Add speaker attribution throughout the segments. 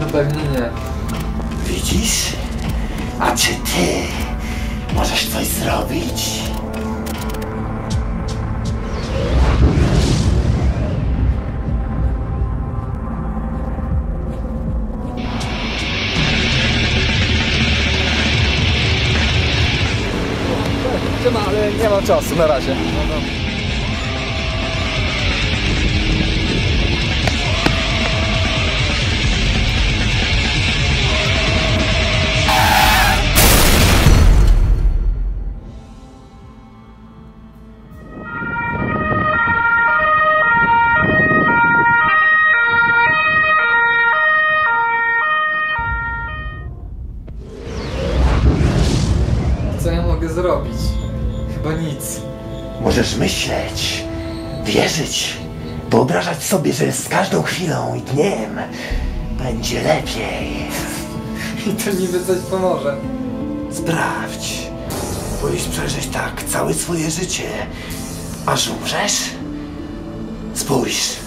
Speaker 1: No pewnie nie.
Speaker 2: Widzisz? A czy ty możesz coś zrobić?
Speaker 3: Siema, ale nie mam czasu, na razie.
Speaker 1: Co ja zrobić? Chyba nic.
Speaker 2: Możesz myśleć, wierzyć, wyobrażać sobie, że z każdą chwilą i dniem będzie lepiej.
Speaker 1: I to niby coś pomoże.
Speaker 2: Sprawdź. Boisz przeżyć tak całe swoje życie, aż umrzesz? Spójrz.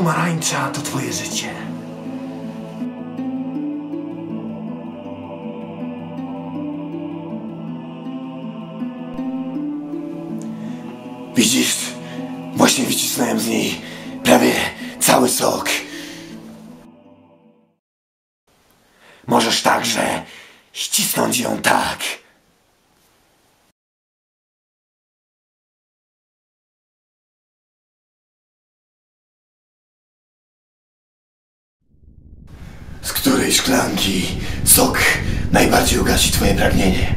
Speaker 2: Pomarańcza to twoje życie. Widzisz? Właśnie wycisnąłem z niej prawie cały sok. Możesz także ścisnąć ją tak. Z której szklanki sok najbardziej ugasi twoje pragnienie?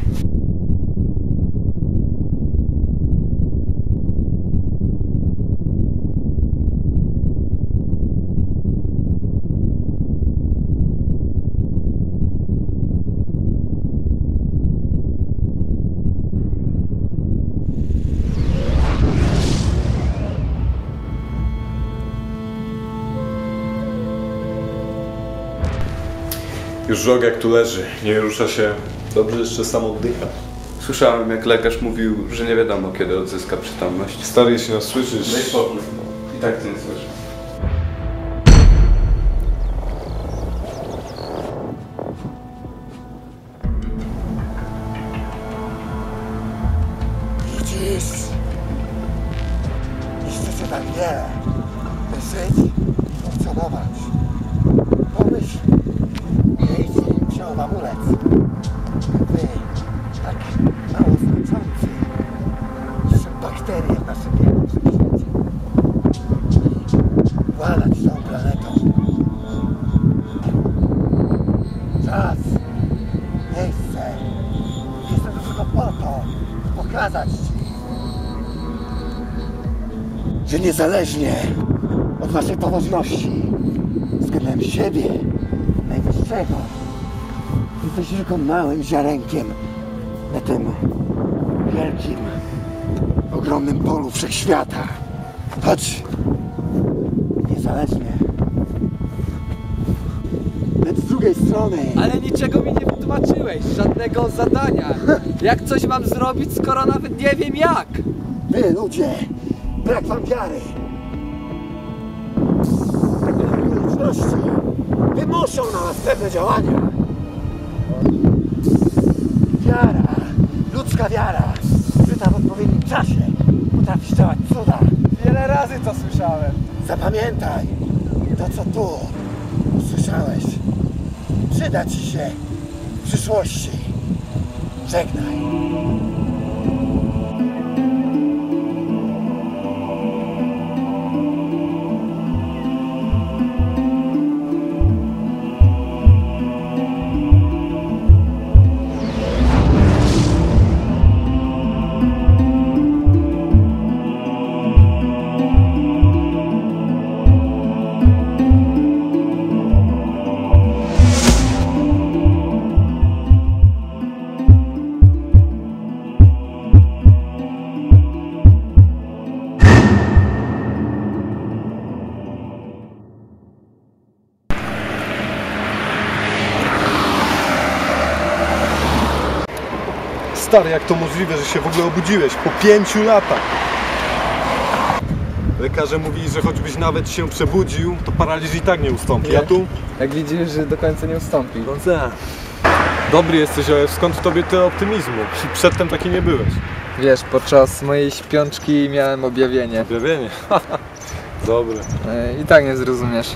Speaker 4: Już rok jak tu leży, nie rusza się. Dobrze jeszcze sam oddycha.
Speaker 5: Słyszałem, jak lekarz mówił, że nie wiadomo, kiedy odzyska przytomność.
Speaker 4: Stary, jeśli nas słyszysz...
Speaker 5: Daj spokój. I tak ty nie.
Speaker 2: Widzisz? Jeszcze cię tak wiele. By żyć, funkcjonować. Pokazać ci, że niezależnie od waszej poważności względem siebie, najwyższego, jesteś tylko małym ziarenkiem na tym wielkim, ogromnym polu wszechświata. Chodź, niezależnie. Lecz z drugiej strony,
Speaker 3: Ale niczego mi nie wytłumaczyłeś, żadnego zadania. Jak coś mam zrobić, skoro nawet nie wiem jak?
Speaker 2: wy ludzie, brak wam wiary. Okoliczności wymuszą na nas pewne działania. Wiara, ludzka wiara, żyta w odpowiednim czasie, potrafi działać cuda.
Speaker 3: Wiele razy to słyszałem.
Speaker 2: Zapamiętaj, to co tu usłyszałeś, przyda ci się w przyszłości. Żegnaj.
Speaker 4: Stary, jak to możliwe, że się w ogóle obudziłeś po pięciu latach? Lekarze mówili, że choćbyś nawet się przebudził, to paraliż i tak nie ustąpi. A tu?
Speaker 1: Jak widzisz, że do końca nie ustąpi.
Speaker 4: No tak. Dobry jesteś, ale skąd w tobie tyle optymizmu? Przedtem taki nie byłeś.
Speaker 1: Wiesz, podczas mojej śpiączki miałem objawienie.
Speaker 4: Objawienie. Dobre.
Speaker 1: E, I tak nie zrozumiesz.